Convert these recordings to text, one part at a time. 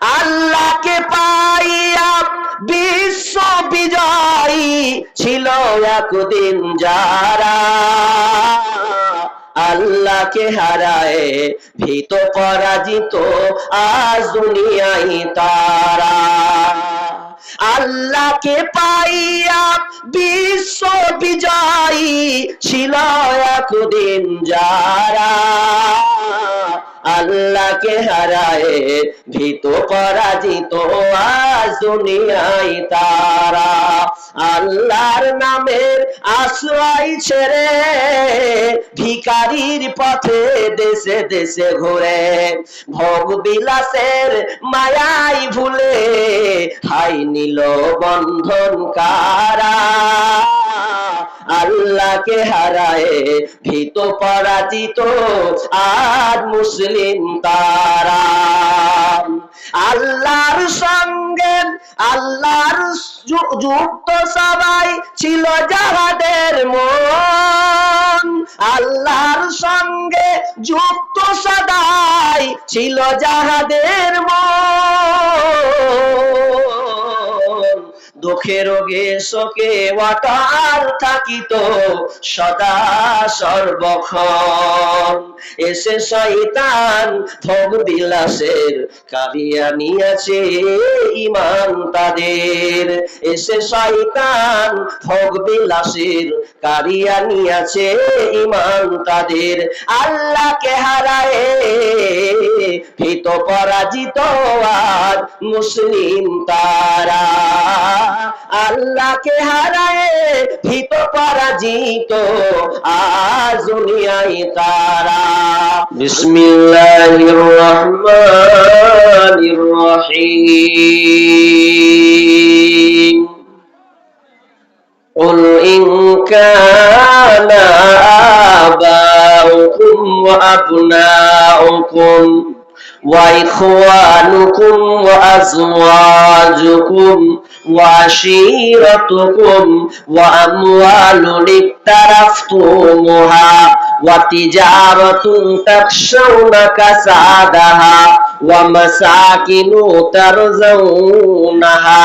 আল্লাহকে পাইয়া বিশ্ব বিজয়ী ছিল একদিন যারা। আল্লাহকে হারায় ভীত পরাজিত আজ দুনিয়ায় তারা। আল্লাহকে পাইয়া বিশ্ব বিজয়ী ছিল একদিন যারা। আল্লাহকে হারায় ভীত পরাজিত আজ দুনিয়ায় তারা। আল্লাহর নামের আশ্রয় ছেড়ে ভিকারির পথে দেশে দেশে ঘুরে, ভোগ বিলাসের মায়াই ভুলে হাই নিল বন্ধন কারা। আল্লাহকে হারায় ভীত পরাজিত আর মুসলিম তারা। আল্লাহর সঙ্গে, আল্লাহর যুক্ত সবাই ছিল যাহাদের মন। আল্লাহর সঙ্গে যুক্ত সদাই ছিল যাহাদের মন। দুঃখে রোগে শোকে ওয়াটার থাকিত, সদা সর্বক্ষণ। এসে শয়তান ভোগ বিলাসের কাবিয়া নিয়েছে ইমান তাদের। এসে শয়তান ভোগ বিলাসের কারিয়া নিয়েছে ইমান তাদের। আল্লাহকে হারায় পরাজিত আর মুসলিম তারা আল্লাহকে হারায় ভীত পরাজিত আজ দুনিয়ায় তারা বিসমিল্লাহির রহমানির রহিম قل إن كان آباؤكم وأبناؤكم وإخوانكم وأزواجكم وعشيرتكم وأموال اقترفتموها وتجارة تخشون كسادها ومساكن ترزونها.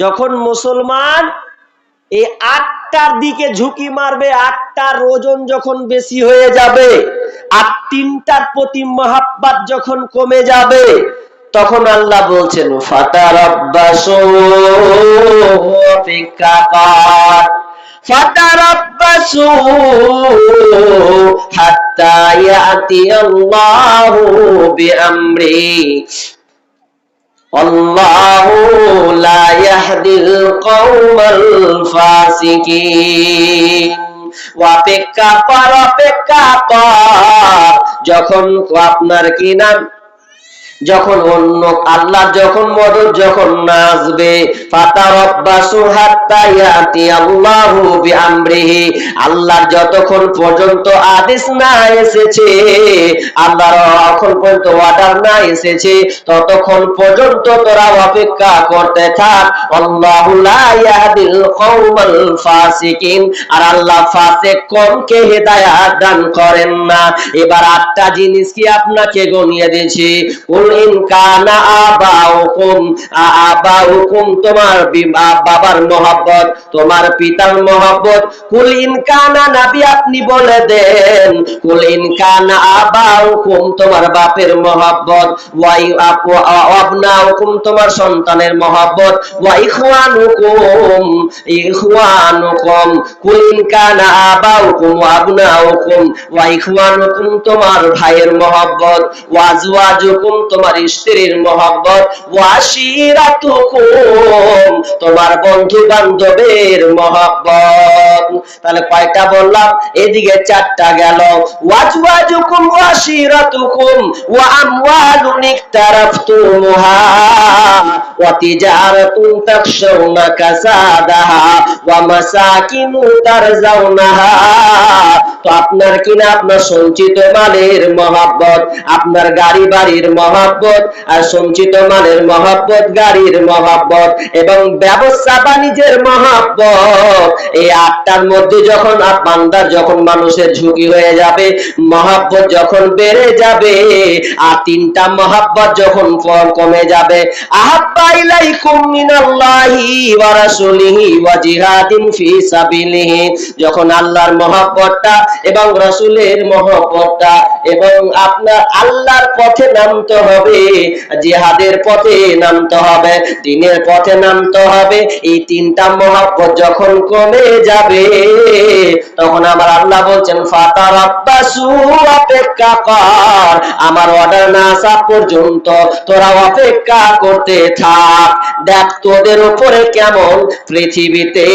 যখন মুসলমান এই আটটার দিকে ঝুঁকি মারবে, আটটার ওজন যখন বেশি হয়ে যাবে আর তিনটার প্রতি মহাব্বাত যখন কমে যাবে, তখন আল্লাহ বলছেন ফাতারাব্বাসু হাত্তা ইয়াতি আল্লাহু বিআমরি। والله لا يهدي القوم الفاسقين অপেক্ষা কর অপেক্ষা কর যখন আপনার কি নাম যখন অন্য আল্লাহ যখন মদত যখন আসবে আল্লাহর যতক্ষণ পর্যন্ত আদেশ না এসেছে, আল্লাহর এখন পর্যন্ত অর্ডার না এসেছে, ততক্ষণ পর্যন্ত তোরা অপেক্ষা করতে থাক। আর আল্লাহ কমকে হেদায়াত দান করেন না। এবার আটটা জিনিস কি আপনাকে গনিয়ে দিয়েছি? ইন বাবার মহব্বত, তোমার পিতার মহব্বত। কুল ইন কানা নবী আপনি বলে দেন, কুল ইন কানা আবাউকুম তোমার বাপের মহব্বত, ওয়াই আবনাউকুম তোমার সন্তানের মহব্বত, ওয়া ইখওয়ানুকুম ইখওয়ানুকুম। কুল ইন কানা আবাউকুম ওয়া আবনাউকুম, ওয়া ইখওয়ানুকুম তোমার ভাইয়ের মহব্বত, ওয়া আজওয়াজুকুম তোমার তোমার স্ত্রীর মহব্বত। তোমার বন্ধু বান্ধবের মহব্বত। তাহলে কয়টা বললাম? এদিকে চারটা গেল। ওয়াজওয়াজুকুম ওয়াশিরাতুকুম, ওয়া আমওয়ালুন ইকতারাফতুমুহা। তাখশাউনা কাসাদাহা ওয়া মাসাকিনু তারজাউনাহা তো আপনার কিনা আপনার সঞ্চিত মালের মহাব্বত, আপনার গাড়ি বাড়ির মহাব্বত আর সঞ্চিত মালের মহাব্বত, গাড়ির মহাব্বত এবং ব্যবসা বাণিজ্যের মহাব্বত। এই আটটার মধ্যে যখন বান্দার যখন মানুষের ঝুঁকি হয়ে যাবে, মহাব্বত যখন বেড়ে যাবে, আর তিনটা মহাব্বত যখন কমে যাবে আহাব্বা যখন আল্লাহর এবং এবং আপনার আল্লাহর পথে নামতে হবে, জিহাদের পথে নামতে হবে, দিনের পথে নামতে হবে, এই তিনটা মহব্বত যখন কমে যাবে, তখন আমার আল্লাহ বলছেন, ফাতারাব্বাসু অপেক্ষা কর। আমার অর্ডার না আসা পর্যন্ত তোরা অপেক্ষা করতে থাক। দেখ তোদের উপরে কেমন পৃথিবীতে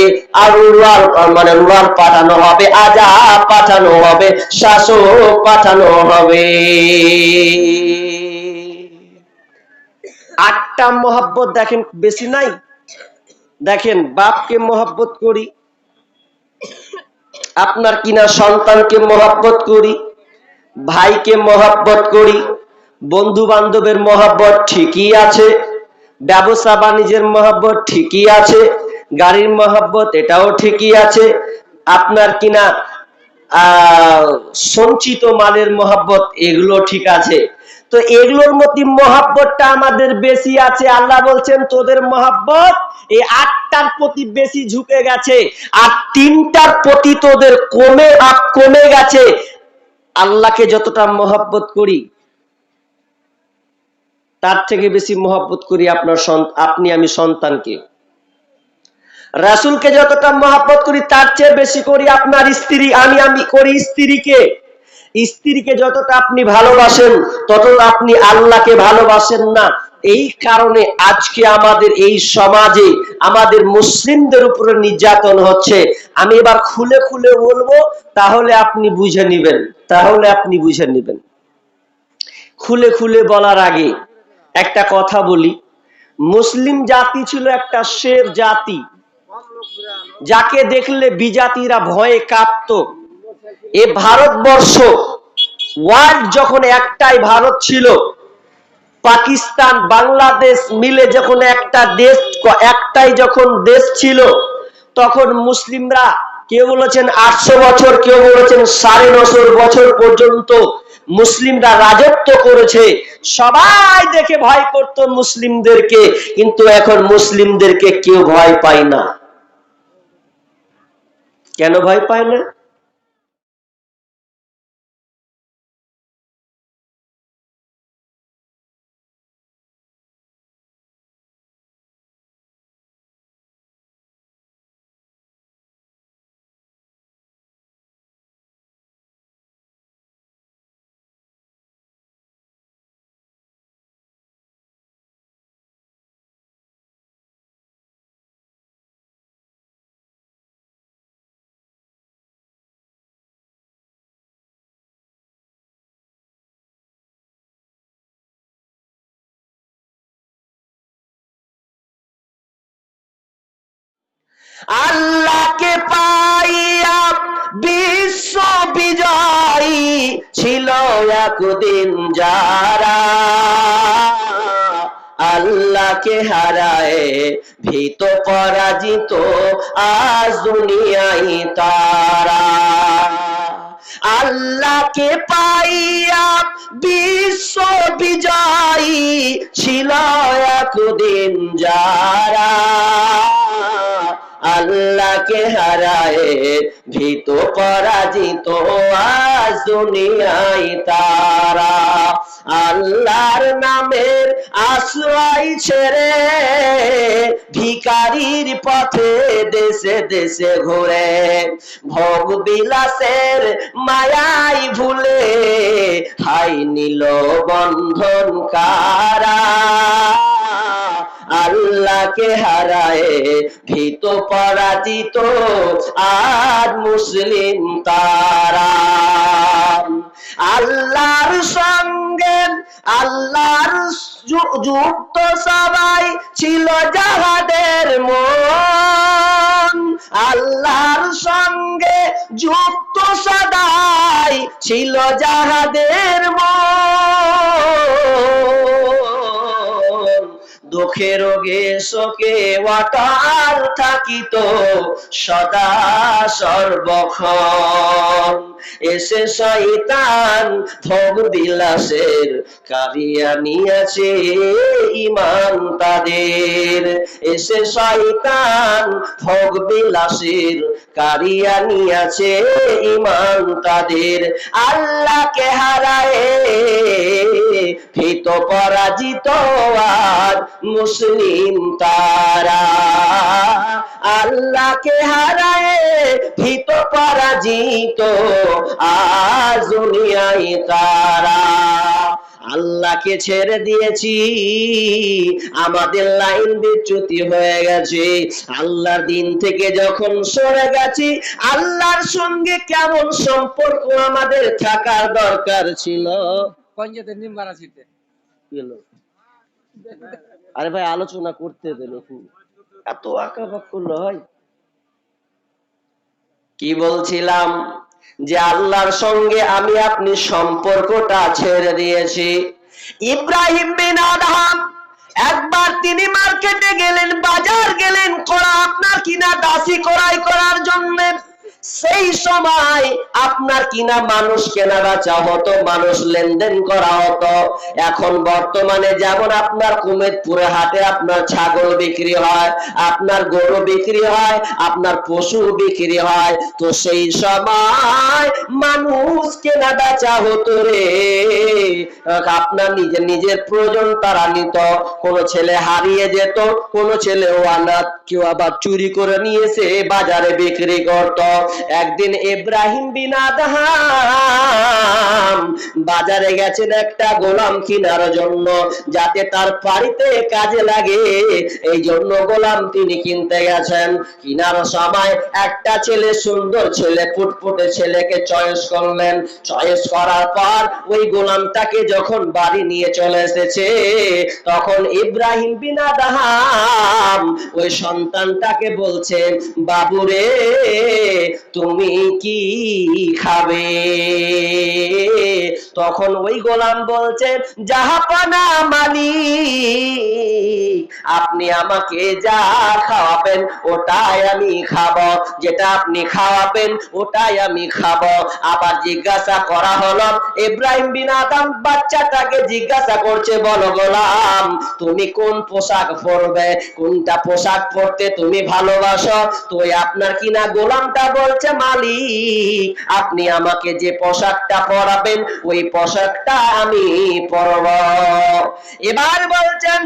আর রুয়ার মানে রুয়ার পাঠানো হবে পাঠানো হবে, শাসক পাঠানো হবে। আটটা মহাব্বত দেখেন বেশি নাই? দেখেন বাপকে মহাব্বত করি। আপনার কিনা সন্তানকে মহাব্বত করি। ভাইকে মহাব্বত করি বন্ধু বান্ধবের মহাব্বত ঠিকই আছে, ব্যবসা বাণিজ্যের মহাব্বত ঠিকই আছে, গাড়ির মহাব্বত এটাও ঠিকই আছে, আপনার কিনা সঞ্চিত মালের মহাব্বত এগুলো ঠিক আছে। তো এগুলোর মধ্যে মহাব্বতটা আমাদের বেশি আছে, আল্লাহ বলছেন, তোদের মহাব্বত এই আটটার প্রতি বেশি ঝুঁকে গেছে, আর তিনটার প্রতি তোদের কমে কমে গেছে। আল্লাহকে যতটা মহাব্বত করি, তার থেকে বেশি মহাব্বত করি আপনার আপনি, আমি সন্তানকে। রাসূলকে যতটা মহাব্বত করি, তার চেয়ে বেশি করি আপনার স্ত্রী, আমি আমি করি স্ত্রীকে। স্ত্রীকে যতটা আপনি ভালোবাসেন, ততটা আপনি আল্লাহকে ভালোবাসেন না। এই কারণে আজকে আমাদের এই সমাজে আমাদের মুসলিমদের উপরে নির্যাতন হচ্ছে। আমি এবার খুলে খুলে বলব, তাহলে আপনি বুঝে নেবেন। তাহলে আপনি বুঝে নেবেন। খুলে খুলে বলার আগে একটা কথা বলি। মুসলিম জাতি ছিল একটা শের জাতি। যাকে দেখলে বিজাতিরা ভয়ে কাঁপত। এ ভারতবর্ষ, ওয়ার্ল্ড যখন একটাই ভারত ছিল, পাকিস্তান, বাংলাদেশ মিলে যখন একটা দেশ, একটাই যখন দেশ ছিল, তখন মুসলিমরা কেউ বলেছেন আটশো বছর, কেউ বলেছেন সাড়ে নশো বছর পর্যন্ত মুসলিমরা রাজত্ব করেছে। সবাই দেখে ভয় করত মুসলিমদেরকে, কিন্তু এখন মুসলিমদেরকে কেউ ভয় পায় না। কেন ভয় পায় না? আল্লাহকে পাইয়া বিশ্ব বিজয়ী ছিল একদিন যারা। আল্লাহকে হারায় ভীত, পরাজিত আজ দুনিয়ায় তারা। আল্লাহকে পাইয়া বিশ্ব বিজয়ী ছিল একদিন যারা। আল্লাহকে হারায় ভীত পরাজিত আজ দুনিয়ায় তারা। আল্লাহর নামের আশ্রয় ছেড়ে ভিকারির পথে দেশে দেশে ঘুরে ভোগ বিলাসের মায়াই ভুলে হাই নিল বন্ধন কারা। আল্লাহকে হারায় ভীত পরাজিত আর মুসলিম তারা। আল্লাহর সঙ্গে, আল্লাহর যুক্ত সবাই ছিল যাহাদের মন। আল্লাহর সঙ্গে যুক্ত সদাই ছিল যাহাদের মন। দুঃখে রোগে শোকে ওয়াটার থাকিত, সদা সর্বক্ষণ। এসে শয়তান ভোগ বিলাসের কারিয়া নিয়েছে ইমান তাদের। এসে শয়তান ভোগ বিলাসের কারিয়া নিয়েছে ইমান তাদের। আল্লাহকে হারায় ভীত পরাজিত আর মুসলিম তারা আল্লাহকে হারায় ভীত পরাজিত আর দুনিয়ায় তারা। আল্লাহকে ছেড়ে দিয়েছি আমাদের লাইন বিচ্যুতি হয়ে গেছে। আল্লাহর দিন থেকে যখন সরে গেছি আল্লাহর সঙ্গে কেমন সম্পর্ক আমাদের থাকার দরকার ছিল? পঞ্চায়েতের নিম গাড়া ছিটতে কি হলো? আরে ভাই, আলোচনা করতে দেন। এত আঁকা বাক করলে হয় কি বলছিলাম? যে আল্লাহর সঙ্গে আমি আপনি সম্পর্কটা ছেড়ে দিয়েছি। ইব্রাহিম বিন আদহাম একবার তিনি মার্কেটে গেলেন, বাজার গেলেন করা আপনার কিনা দাসি করাই করার জন্য। সেই সময় আপনার কিনা মানুষ কেনা বেচা হতো, মানুষ লেনদেন করা হতো। এখন বর্তমানে যেমন আপনার কুমেদপুরে হাটে আপনার ছাগল বিক্রি হয়, আপনার গরু বিক্রি হয়, আপনার পশু বিক্রি হয়, তো সেই সময় মানুষ কেনা বেচা হতো রে। আপনার নিজের নিজের প্রয়োজন তারা নিত। কোন ছেলে হারিয়ে যেত, কোন ছেলে অনাথ কেউ আবার চুরি করে নিয়ে এসে বাজারে বিক্রি করত। একদিন ইব্রাহিম বিন আদহাম বাজারে গেছেন একটা গোলাম কেনার জন্য, যাতে তার বাড়িতে কাজে লাগে। এই জন্য গোলাম তিনি কিনতে গেছেন। কিনার সময় একটা ছেলে, সুন্দর ছেলে, ফুটফুটে ছেলেকে চয়েস করলেন। চয়েস করার পর ওই গোলামটাকে যখন বাড়ি নিয়ে চলে এসেছে, তখন ইব্রাহিম বিন আদহাম ওই সন্তানটাকে বলছেন, বাবুরে তুমি কি খাবে? তখন ওই গোলাম বলছে জাহাপানা মালিক, আপনি আমাকে যা খাওয়াবেন, ওটাই আমি খাব। যেটা আপনি খাওয়াবেন, ওটাই আমি খাব। আবার জিজ্ঞাসা করা হলো, ইব্রাহিম বিন আদম বাচ্চাটাকে জিজ্ঞাসা করছে, বলো গোলাম, তুমি কোন পোশাক পরবে? কোনটা পোশাক পরতে তুমি ভালোবাসো? তো আপনার কিনা গোলামটা বলছে মালিক। আপনি আমাকে যে পোশাকটা পরাবেন ওই পোশাকটা আমি পরব। এবার বলছেন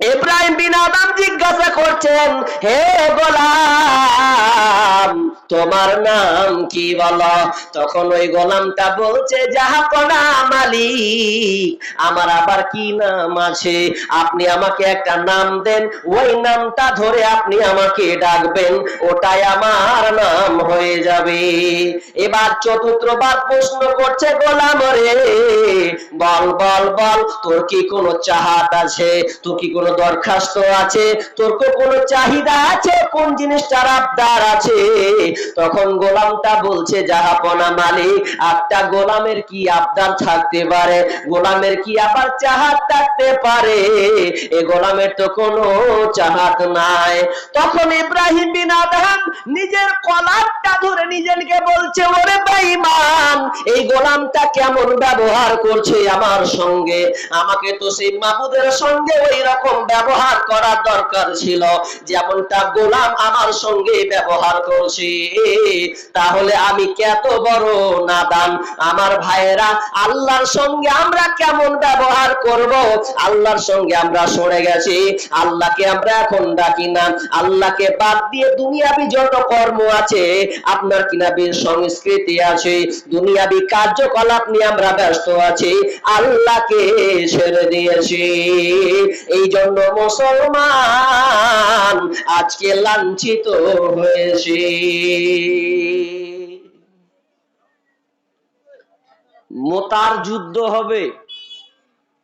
ইব্রাহিম বিন আদম জিজ্ঞাসা করছেন, হে গোলাম, তোমার নাম কি বলো? তখন ওই গোলামটা বলছে জাহাপনা মালিক, আমার আবার কি নাম আছে? আপনি আমাকে একটা নাম দেন, ওই নামটা ধরে আপনি আমাকে ডাকবেন, ওটাই আমার নাম হয়ে যাবে। এবার চতুর্থবার প্রশ্ন করছে, গোলাম রে, বল বল বল, তোর কি কোনো চাহাত আছে? তোর কি কোনো দরখাস্ত আছে, তোর কি কোনো চাহিদা আছে, কোন জিনিসটার আবদার আছে? তখন গোলামটা বলছে জাহাপনা মালিক একটা গোলামের কি আবদার থাকতে পারে? গোলামের কি আবার চাহাত থাকতে পারে? এ গোলামের তো কোনো চাহাত নাই। তখন ইব্রাহিম বিন আদহাম নিজের কলারটা ধরে নিজেকে বলছে, ওরে বেঈমান, এই গোলামটা কেমন ব্যবহার করছে আমার সঙ্গে? আমাকে তো সেই মাবুদের সঙ্গে ওই রকম ব্যবহার করার দরকার ছিল। যেমনটা গোলাম আমার সঙ্গে ব্যবহার করছি। তাহলে আমি কত বড় নাদান? আমার ভাইয়েরা, আল্লাহর সঙ্গে আমরা কেমন ব্যবহার করব? আল্লাহর সঙ্গে আমরা সরে গেছি। আল্লাহকে আমরা এখন ডাকি না। আল্লাহকে বাদ দিয়ে দুনিয়াবি যত কর্ম আছে, আপনার কিনা বীর সংস্কৃতি আছে। দুনিয়াবি কার্যকলাপ নিয়ে আমরা ব্যস্ত আছি। আল্লাহকে ছেড়ে দিয়েছি। এই জন্য মুসলমান। আজকে লাঞ্ছিত হয়েছি। মোতার যুদ্ধ হবে।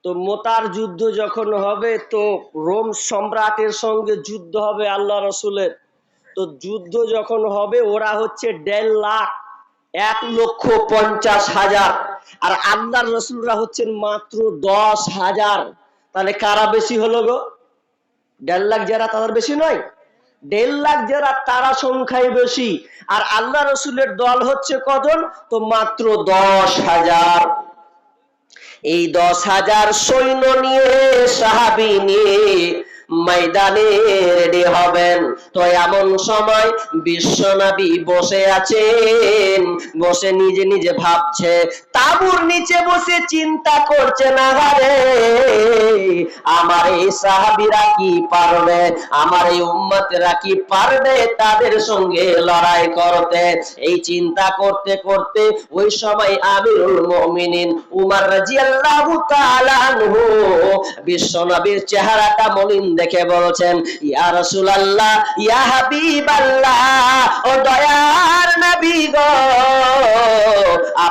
তো মোতার যুদ্ধ যখন হবে, তো রোম সম্রাটের সঙ্গে যুদ্ধ হবে আল্লাহ রসুলের। তো যুদ্ধ যখন হবে, ওরা হচ্ছে দেড় লাখ, এক লক্ষ পঞ্চাশ হাজার। আর আল্লাহর রসুলরা হচ্ছেন মাত্র দশ হাজার। তাহলে কারা বেশি হলো গো? দেড় লাখ যারা তাদের বেশি নয়? দেড় লাখ যারা তারা সংখ্যায় বেশি। আর আল্লাহ রসুলের দল হচ্ছে কজন? তো মাত্র দশ হাজার। এই দশ হাজার সৈন্য নিয়ে, সাহাবি নিয়ে ময়দানে রেডি হবেন। তো এমন সময় বিশ্বনবী বসে আছেন, বসে নিজে নিজে ভাবছে, তাবুর নিচে বসে চিন্তা করছে না রে আমার এই সাহাবিরা কি পারবে? আমার এই উম্মতেরা কি পারবে তাদের সঙ্গে লড়াই করতে? এই চিন্তা করতে করতে ওই সময় আমিরুল মুমিনিন উমর রাদিয়াল্লাহু তাআলা আনহু বিশ্বনবীর চেহারাটা মলিন দেখে বলছেন ইয়া রাসূলুল্লাহ ইয়া হাবিবাল্লাহ ও দয়ার নবী গো।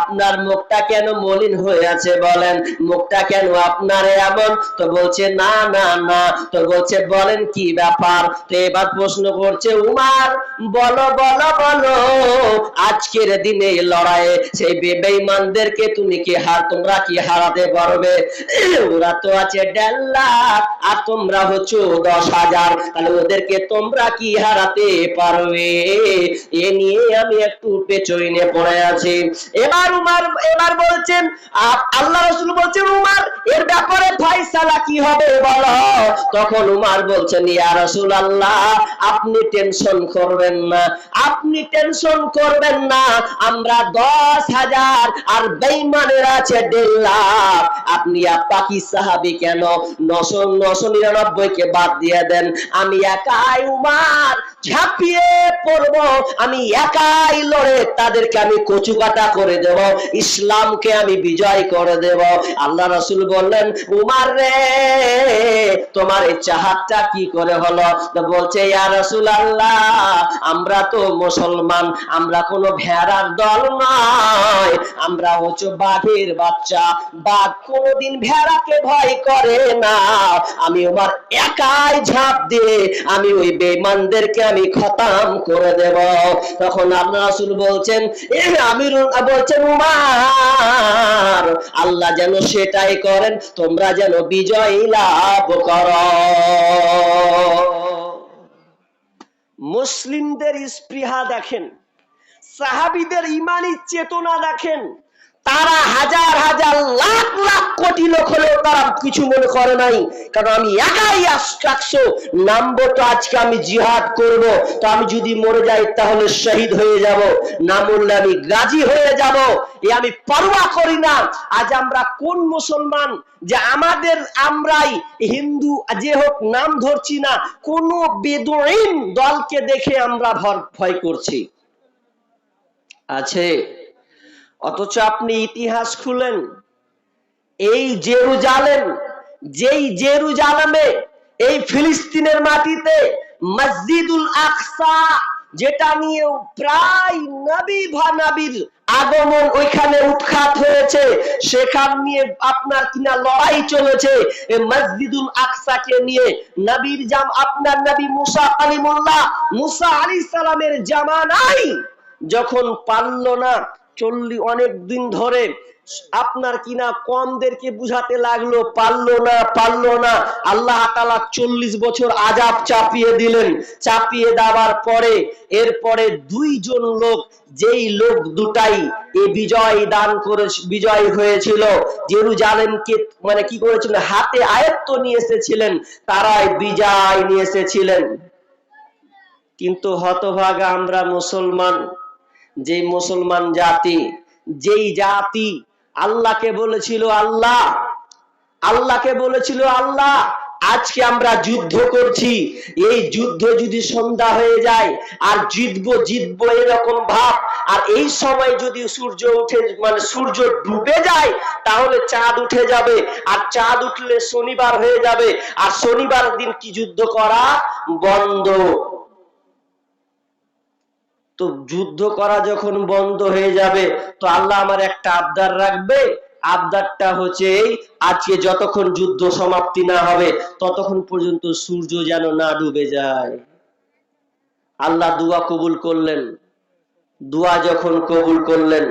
আপনার মুখটা কেন মলিন হয়ে আছে বলেন? মুখটা কেন আপনার এমন? তো বলছে, না না না। তো বলছে, বলেন কি ব্যাপার? তো এবার প্রশ্ন করছে, উমার, বলো বলো বলো, আজকের দিনে লড়াইয়ে সেই বেবেইমানদেরকে তুমি কি হার তোমরা কি হারাতে পারবে? ওরা তো আছে দেড় লাখ, আর তোমরা হচ্ছে দশ হাজার। তাহলে ওদেরকে তোমরা কি হারাতে পারবে? এ নিয়ে আমি একটু পেছনে পড়ে আছি। এবার উমার এবার বলছেন আল্লাহ রসুল বলছেন, উমার, এর ব্যাপারে কি হবে বলো? তখন উমার বলছেন, ইয়া রসুল আল্লাহ আপনি টেনশন করবেন না। আপনি টেনশন করবেন না, আমরা দশ হাজার আর বেইমানের আছে, দেড় লাখ। আপনি পাকি সাহাবি কেন? নশো নশো নিরানব্বই কে বাদ দিয়ে দেন। আমি একাই উমার ঝাঁপিয়ে পড়ব, আমি একাই লড়ে, তাদেরকে আমি কচুকাটা করে দেব। ইসলামকে আমি বিজয় করে দেব। আল্লাহ রসুল বললেন, উমার রে, তোমার এই চাহাতটা কি করে হলো? বলছে, ইয়া রসুল আল্লাহ আমরা তো মুসলমান, আমরা কোনো ভেড়ার দল নয়, আমরা হচ্ছে বাঘের বাচ্চা। বাঘ কোনোদিন ভেড়াকে ভয় করে না। আমি আমার একাই ঝাঁপ দিয়ে আমি ওই বেমানদেরকে আমি খতাম করে দেব। তখন আল্লাহ রাসূল বলছেন, এ আমির বলছেন উমার আল্লাহ যেন সেটাই করেন, তোমরা যেন বিজয় লাভ কর। মুসলিমদের স্পৃহা দেখেন, সাহাবিদের ইমানি চেতনা দেখেন তারা হাজার হাজার লাখ লাখ কোটি লোক হলেও তারা কিছু মনে করে নাই। কারণ আমি একাই একশো নামবো তো আজকে আমি জিহাদ করব। তো আমি যদি মরে যাই তাহলে শহীদ হয়ে যাব। না মরলে আমি গাজী হয়ে যাব। এ আমি পরোয়া করি না। আজ আমরা কোন মুসলমান যে আমাদের আমরাই হিন্দু, যে হোক নাম ধরছি না, কোন বেদুইন দলকে দেখে আমরা ভয় করছি। আছে অথচ আপনি ইতিহাস খুলেন, এই জেরুজালেম, যেই জেরুজালেমে, এই ফিলিস্তিনের মাটিতে মসজিদুল আকসা, যেটা নিয়ে প্রায় নবী ভা নবীর আগমন ওইখানে উৎখাত হয়েছে, সেখান নিয়ে আপনার কিনা লড়াই চলেছে মসজিদুল আকসাকে নিয়ে নবীর জাম, আপনার নবী মুসা কালিমুল্লাহ, মুসা আলী সালামের জামানাই যখন পারল না চল্লি অনেক দিন ধরে আপনার কিনা কমদেরকে বুঝাতে লাগল, পারল না পারল না। আল্লাহ তাআলা চল্লিশ বছর আজাব চাপিয়ে দিলেন। চাপিয়ে দেওয়ার পরে, এরপরে দুইজন লোক, যেই লোক দুটাই এ বিজয় দান করে, বিজয় হয়েছিল, জেরুজালেমকে মানে কি করেছিল হাতে আয়ত্ত নিয়ে এসেছিলেন, তারাই বিজয় নিয়ে এসেছিলেন। কিন্তু হতভাগা আমরা মুসলমান। যে মুসলমান জাতি, যেই জাতি আল্লাহকে বলেছিল আল্লাহ, আল্লাহকে বলেছিল আল্লাহ, আজকে আমরা যুদ্ধ করছি। এই যুদ্ধ যদি সন্ধ্যা হয়ে যায়, আর জিতবো জিতবো এরকম ভাব, আর এই সময় যদি সূর্য উঠে মানে সূর্য ডুবে যায়, তাহলে চাঁদ উঠে যাবে। আর চাঁদ উঠলে শনিবার হয়ে যাবে। আর শনিবার দিন কি যুদ্ধ করা বন্ধ। তো যুদ্ধ করা যখন বন্ধ হয়ে যাবে তো আল্লাহ আমার একটা আবদার রাখবে। আবদারটা হচ্ছে এই, আজকে যতক্ষণ যুদ্ধ সমাপ্তি না হবে ততক্ষণ পর্যন্ত সূর্য যেন না ডুবে যায়। আল্লাহ দুয়া কবুল করলেন। দুয়া যখন কবুল করলেন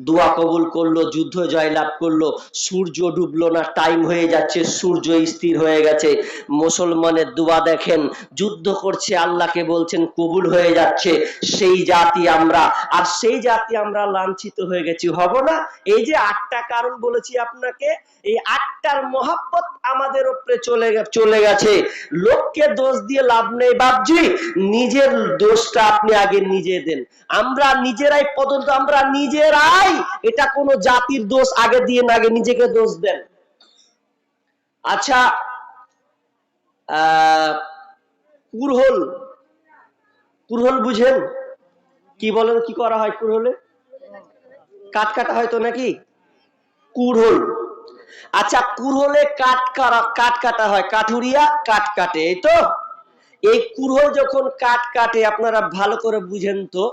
দোয়া কবুল করল, যুদ্ধ জয়লাভ করল, সূর্য ডুবলো না টাইম হয়ে যাচ্ছে, সূর্য স্থির হয়ে গেছে। মুসলমানের দোয়া দেখেন, যুদ্ধ করছে, আল্লাহকে বলছেন, কবুল হয়ে যাচ্ছে, সেই জাতি আমরা। আর সেই জাতি আমরা লাঞ্ছিত হয়ে গেছি। হব না? এই যে আটটা কারণ বলেছি আপনাকে, এই আটটার মহাব্বত আমাদের উপরে চলে চলে গেছে। লোককে দোষ দিয়ে লাভ নেই বাবজি নিজের দোষটা আপনি আগে নিজে দেন। আমরা নিজেরাই পর্যন্ত আমরা নিজেরাই এটা কোনো জাতির দোষ, আগে দিয়ে না, আগে নিজেকে দোষ দেন। আচ্ছা কুরহল কুরহল বুঝেন? কি বলেন, কি করা হয় কুরহলে? কাট কাটা হয়তো নাকি? কুরহল। আচ্ছা কুরহলে কাট কাটা কাট কাটা হয়। কাঠুরিয়া কাট কাটে, এই তো? এই কুরহল যখন কাট কাটে, আপনারা ভালো করে বুঝেন তো,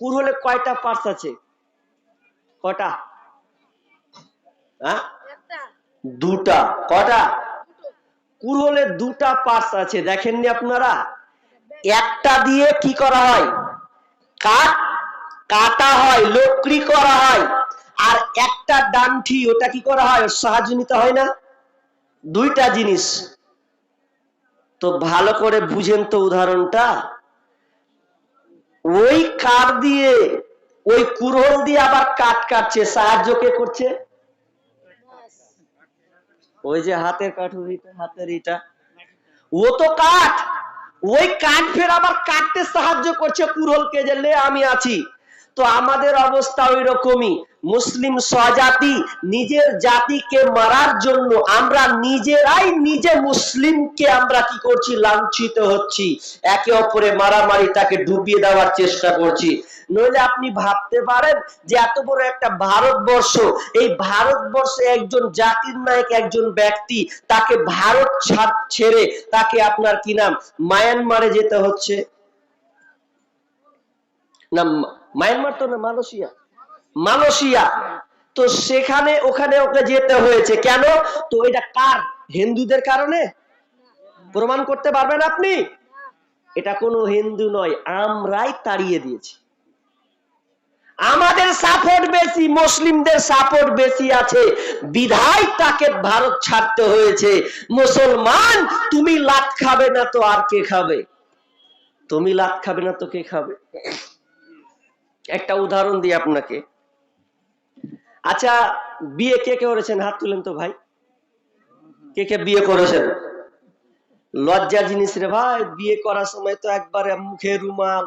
কুরহলে কয়টা পার্টস আছে? কটা? হ্যাঁ? দুটা। কটা? কুরহলে দুটা পার্টস আছে দেখেননি আপনারা? একটা দিয়ে কি করা হয়? কাট কাটা হয় লকড়ি করা হয় আর একটা ডান্ঠি ওটা কি করা হয়? সাহায্য নিতে হয় না? দুইটা জিনিস। তো ভালো করে বুঝেন তো উদাহরণটা। ওই কাঠ দিয়ে ওই কুরহল দিয়ে আবার কাঠ কাটছে, সাহায্য কে করছে? ওই যে হাতের কাঠুরিটা হাতের ইটা। ও তো কাঠ! ওই কাঠ ফের আবার কাটতে সাহায্য করছে কুরহলকে যে, লে, আমি আছি। তো আমাদের অবস্থা ওই রকমই। মুসলিম স্বজাতি নিজের জাতিকে মারার জন্য আমরা নিজেরাই নিজে মুসলিমকে আমরা কি করছি? লাঞ্ছিত হচ্ছি। একে অপরে মারামারি তাকে ডুবিয়ে দেওয়ার চেষ্টা করছি। নইলে আপনি ভাবতে পারেন যে এত বড় একটা ভারতবর্ষ। এই ভারতবর্ষে একজন জাতির নায়ক, একজন ব্যক্তি, তাকে ভারত ছাড়- তাকে আপনার কি নাম? মায়ানমারে যেতে হচ্ছে। না মায়ানমার তো না, মালয়েশিয়া? মালয়েশিয়া। তো সেখানে, ওখানে ওকে যেতে হয়েছে। কেন? তো এটা কার? হিন্দুদের কারণে? প্রমাণ করতে পারবেন আপনি? এটা কোনো হিন্দু নয়, আমরাই তাড়িয়ে দিয়েছি। আমাদের সাপোর্ট বেশি, মুসলিমদের সাপোর্ট বেশি আছে। বিধায় তাকে ভারত ছাড়তে হয়েছে। মুসলমান, তুমি লাত খাবে না তো আর কে খাবে? তুমি লাত খাবে না তো কে খাবে? একটা উদাহরণ দিই আপনাকে। আচ্ছা বিয়ে কে কে করেছেন? হাত তুলেন তো ভাই। কে কে বিয়ে করেছেন? লজ্জা জিনিস রে ভাই, বিয়ে করার সময় তো একবারে মুখে রুমাল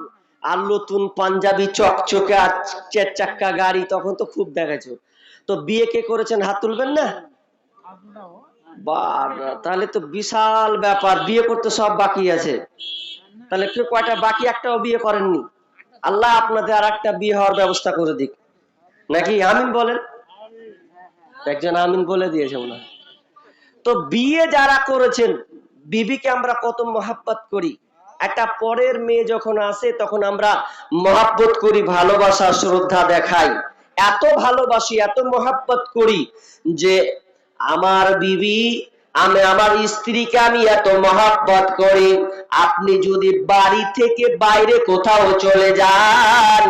আর নতুন পাঞ্জাবি চকচকে আর চার চাক্কা গাড়ি, তখন তো খুব দেখাচ্ছ তো বিয়ে কে করেছেন? হাত তুলবেন না? তাহলে তো বিশাল ব্যাপার, বিয়ে করতে সব বাকি আছে। তাহলে কেউ কয়টা বাকি? একটাও বিয়ে করেননি। আল্লাহ আপনাদের আর একটা বিয়ে হওয়ার ব্যবস্থা করে দিক। নাকি আমিন বলেন? একজন আমিন বলে দিয়েছে হয়। তো বিয়ে যারা করেছেন, বিবিকে আমরা কত মহাব্বত করি। একটা পরের মেয়ে যখন আসে, তখন আমরা মহাব্বত করি, ভালোবাসা, শ্রদ্ধা দেখাই। এত ভালোবাসি, এত মহাব্বত করি যে আমার বিবি, আমি, আমার স্ত্রীকে আমি এত মহাব্বত করি। আপনি যদি বাড়ি থেকে বাইরে কোথাও চলে যান,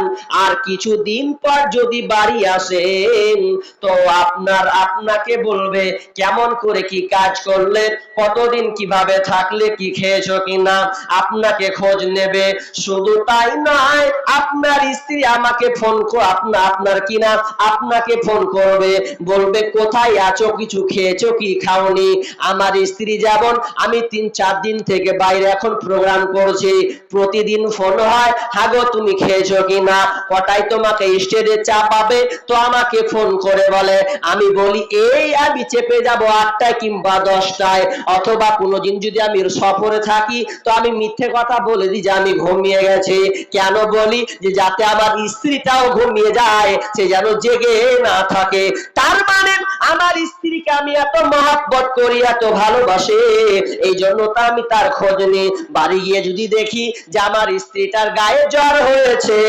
আর কিছুদিন পর যদি বাড়ি আসেন, তো আপনার আপনাকে বলবে, কেমন করে কি কাজ করলে, কতদিন কীভাবে থাকলে, কি খেয়েছো কিনা? আপনাকে খোঁজ নেবে। শুধু তাই নয়, আপনার স্ত্রী আমাকে ফোন আপনার আপনার কিনা আপনাকে ফোন করবে, বলবে, কোথায় আছো, কিছু খেয়েছো, কি খাওনি? আমার স্ত্রী যেমন, আমি তিন চার দিন থেকে বাইরে, এখন প্রোগ্রাম করছি, প্রতিদিন ফোন হয়, হাগো, তুমি খেয়েছো কিনা? কটাই তোমাকে স্টেজে চাপাবে তো আমাকে ফোন করে বলে, আমি বলি, এই আমি চেপে যাব আটটায় কিংবা দশটায়, অথবা কোনোদিন যদি আমি সফরে থাকি, তো আমি মিথ্যে কথা বলে দিই যে আমি ঘুমিয়ে গেছি। কেন বলি? যে যাতে আমার স্ত্রীটাও ঘুমিয়ে যায়, সে যেন জেগে না থাকে। তার মানে আমার স্ত্রীকে আমি এত মহাব্বত করি, এত ভালোবাসে এই জন্য তো আমি তার খোঁজ নিই। বাড়ি গিয়ে যদি দেখি যে আমার স্ত্রীটার গায়ে জ্বর হয়েছে,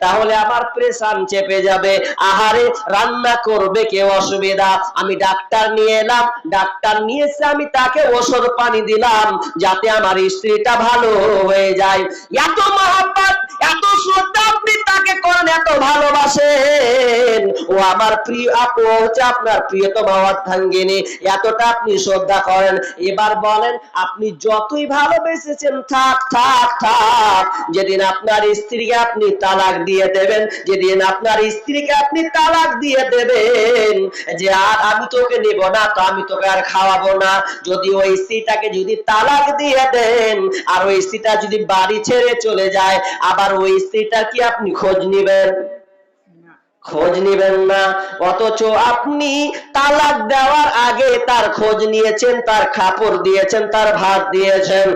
তাহলে আমার প্রেশান চেপে যাবে। আহারে, রান্না করবে কেউ অসুবিধা? আমি ডাক্তার নিয়ে এলাম, ডাক্তার নিয়ে এসে আমি তাকে ওষুধ পানি দিলাম, যাতে আমার স্ত্রীটা ভালো হয়ে যায়। এত মহাব্বত, এত শ্রদ্ধা আপনি তাকে করেন, এত ভালোবাসেন। ও আমার প্রিয় আপু হচ্ছে আপনার প্রিয়তমা অর্ধাঙ্গিনী, এতটা আপনি শ্রদ্ধা করেন। এবার বলেন, আপনি যতই ভালোবেসেছেন, থাক থাক থাক। যেদিন আপনার স্ত্রীকে আপনি তালাক দিয়ে দেবেন, যেদিন আপনার স্ত্রীকে আপনি তালাক দিয়ে দেবেন, যে আর আমি তোকে নেব না, তো আমি তোকে আর খাওয়াবো না। যদি ওই স্ত্রীটাকে যদি তালাক দিয়ে দেন, আর ওই স্ত্রীটা যদি বাড়ি ছেড়ে চলে যায়, আবার ওই স্ত্রীটার কি আপনি খোঁজ নেবেন? খোঁজ নিবেন না। অথচ আপনি তালাক দেওয়ার আগে তার খোঁজ নিয়েছেন, তার খাপড় দিয়েছেন, তার ভাত দিয়েছেন।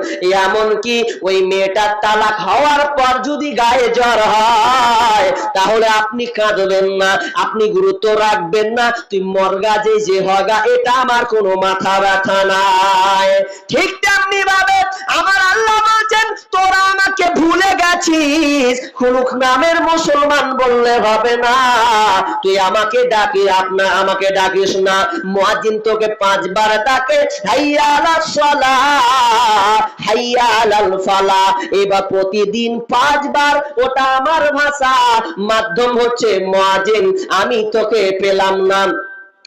এমন কি ওই মেয়েটার তালাক হওয়ার পর যদি গায়ে জ্বর হয়, তাহলে আপনি কাঁদবেন না, আপনি গুরুত্ব রাখবেন না। তুই মর্গা যে যে হগা, এটা আমার কোনো মাথা ব্যথা নাই। ঠিক তেমনি ভাবে আমার আল্লাহ বলছেন, তোরা আমাকে ভুলে গেছিস। খুলুক নামের মুসলমান বললে হবে না। তুই আমাকে ডাকি, আপনা আমাকে ডাকিস না। মুয়াজ্জিন তোকে পাঁচবার ডাকে হাইয়া আলাস সালাহ হাইয়া এবার প্রতিদিন পাঁচবার ওটা আমার ভাষা। মাধ্যম হচ্ছে মুয়াজ্জিন। আমি তোকে পেলাম না।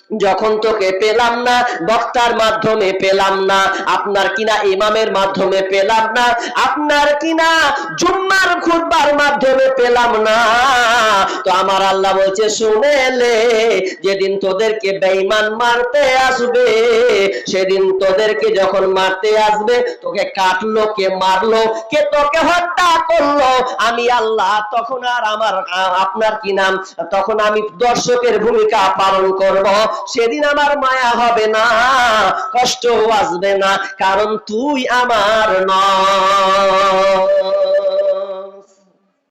যখন তোকে পেলাম না, বক্তার মাধ্যমে পেলাম না, আপনার কিনা ইমামের মাধ্যমে পেলাম না, আপনার কিনা জুম্মার খুতবার মাধ্যমে পেলাম না। তো আমার আল্লাহ বলছে শুনেলে যেদিন তোদেরকে বেঈমান মারতে আসবে, সেদিন তোদেরকে যখন মারতে আসবে, তোকে কাটলো, কে মারলো, কে তোকে হত্যা করল, আমি আল্লাহ তখন আর আমার, আপনার কি নাম, তখন আমি দর্শকের ভূমিকা পালন করব। সেদিন আমার মায়া হবে না কষ্ট আসবে না কারণ তুই আমার নয়।